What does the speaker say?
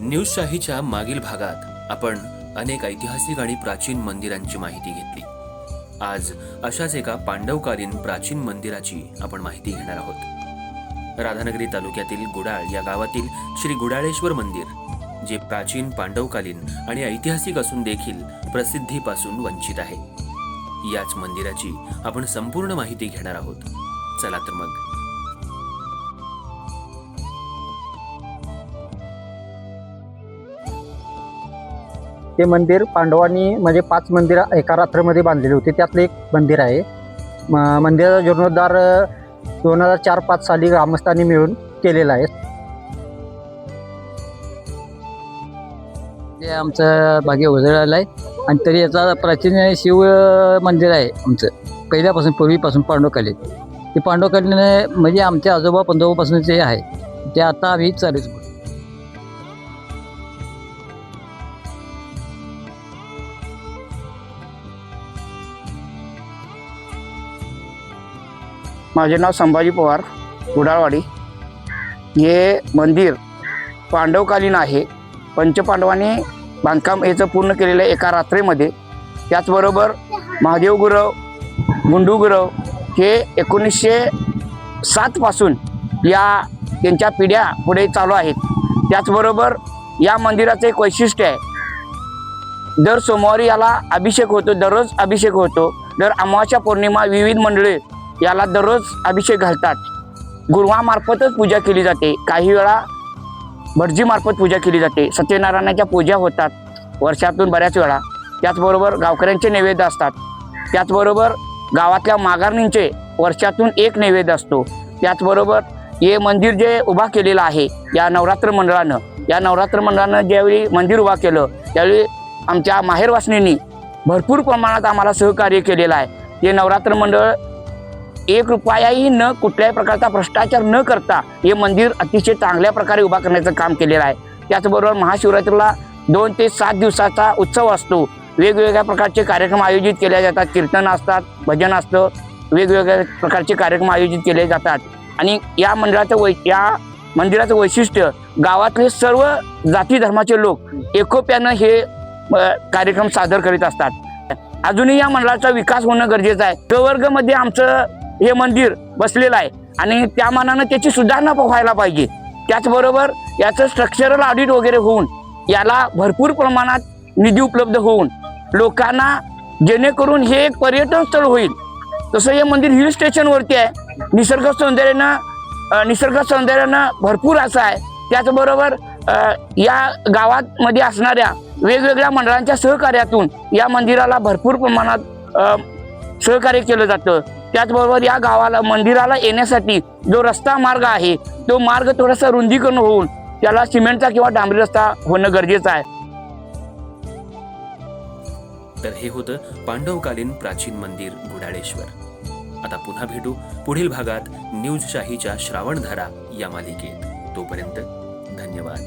न्यूजशाहीच्या मागील भागात आपण अनेक ऐतिहासिक आणि प्राचीन मंदिरांची माहिती घेतली. आज अशाच एका पांडवकालीन प्राचीन मंदिराची आपण माहिती घेणार आहोत. राधानगरी तालुक्यातील गुडाळ या गावातील श्री गुडाळेश्वर मंदिर जे प्राचीन पांडवकालीन आणि ऐतिहासिक असून देखील प्रसिद्धीपासून वंचित आहे. याच मंदिराची आपण संपूर्ण माहिती घेणार आहोत. चला तर मग. ते मंदिर पांडवांनी म्हणजे पाच मंदिर एका रात्रीमध्ये बांधलेले होते. त्यातलं एक मंदिर आहे. म- मंदिराचा जीर्णोद्धार दोन हजार चार पाच साली ग्रामस्थांनी मिळून केलेला आहे. ते आमचं भाग्य उजळलं आहे. आणि तरी याचा प्राचीन शिव मंदिर आहे आमचं. पहिल्यापासून पूर्वीपासून पांडवकालीन ते पांडवकालीन म्हणजे आमच्या आजोबा पंजोबापासून जे आहे. ते आता आम्ही चालूच माझे नाव संभाजी पवार गुडाळवाडी. हे मंदिर पांडवकालीन आहे. पंचपांडवांनी बांधकाम याचं पूर्ण केलेलं आहे एका रात्रीमध्ये. त्याचबरोबर महादेव गुरव गुंडू गुरव हे एकोणीसशे सातपासून या त्यांच्या पिढ्या पुढे चालू आहेत. त्याचबरोबर या मंदिराचं एक वैशिष्ट्य आहे. दर सोमवारी याला अभिषेक होतो दररोज अभिषेक होतो. दर अमावास्या पौर्णिमा विविध मंडळे याला दररोज अभिषेक घालतात. गुरुवामार्फतच पूजा केली जाते. काही वेळा भटजीमार्फत पूजा केली जाते. सत्यनारायणाच्या पूजा होतात. वर्षातून बऱ्याच वेळा. त्याचबरोबर गावकऱ्यांचे नैवेद्य असतात. त्याचबरोबर गावातल्या माघारणींचे वर्षातून एक नैवेद्य असतो. त्याचबरोबर हे मंदिर जे उभा केलेलं आहे या नवरात्र मंडळानं या नवरात्र मंडळानं ज्यावेळी मंदिर उभा केलं त्यावेळी आमच्या माहेरवासिनींनी भरपूर प्रमाणात आम्हाला सहकार्य केलेलं आहे. हे नवरात्र मंडळ एक रुपयाही न कुठल्याही प्रकारचा भ्रष्टाचार न करता हे मंदिर अतिशय चांगल्या प्रकारे उभा करण्याचं काम केलेलं आहे. त्याचबरोबर महाशिवरात्रीला दोन ते सात दिवसाचा उत्सव असतो. वेगवेगळ्या प्रकारचे कार्यक्रम आयोजित केले जातात. कीर्तन असतात भजन असतं. वेगवेगळ्या प्रकारचे कार्यक्रम आयोजित केले जातात. आणि या मंदिराचं वै या मंदिराचं वैशिष्ट्य गावातले सर्व जाती धर्माचे लोक एकोप्यानं हे कार्यक्रम सादर करीत असतात. अजूनही या मंडळाचा विकास होणं गरजेचं आहे. प्रवर्गमध्ये आमचं हे मंदिर बसलेलं आहे. आणि त्या मानानं त्याची सुधारणा व्हायला पाहिजे. त्याचबरोबर याचं स्ट्रक्चरल ऑडिट वगैरे होऊन याला भरपूर प्रमाणात निधी उपलब्ध होऊन लोकांना जेणेकरून हे एक पर्यटन स्थळ होईल. तसं हे मंदिर हिल स्टेशनवरती आहे. निसर्ग सौंदर्यानं निसर्ग सौंदर्यानं भरपूर असं आहे. त्याचबरोबर या गावात मध्ये असणाऱ्या वेगवेगळ्या मंडळांच्या सहकार्यातून या मंदिराला भरपूर प्रमाणात सहकार्य केलं जातं. त्याचबरोबर या गावाला मंदिराला येण्यासाठी जो रस्ता मार्ग आहे तो मार्ग थोडासा रुंदीकरण होऊन त्याला सिमेंटचा किंवा डांबरी रस्ता होणं गरजेचं आहे. तर हे होतं पांडवकालीन प्राचीन मंदिर गुडाळेश्वर. आता पुन्हा भेटू पुढील भागात न्यूजशाहीच्या श्रावणधारा या मालिकेत. तोपर्यंत धन्यवाद.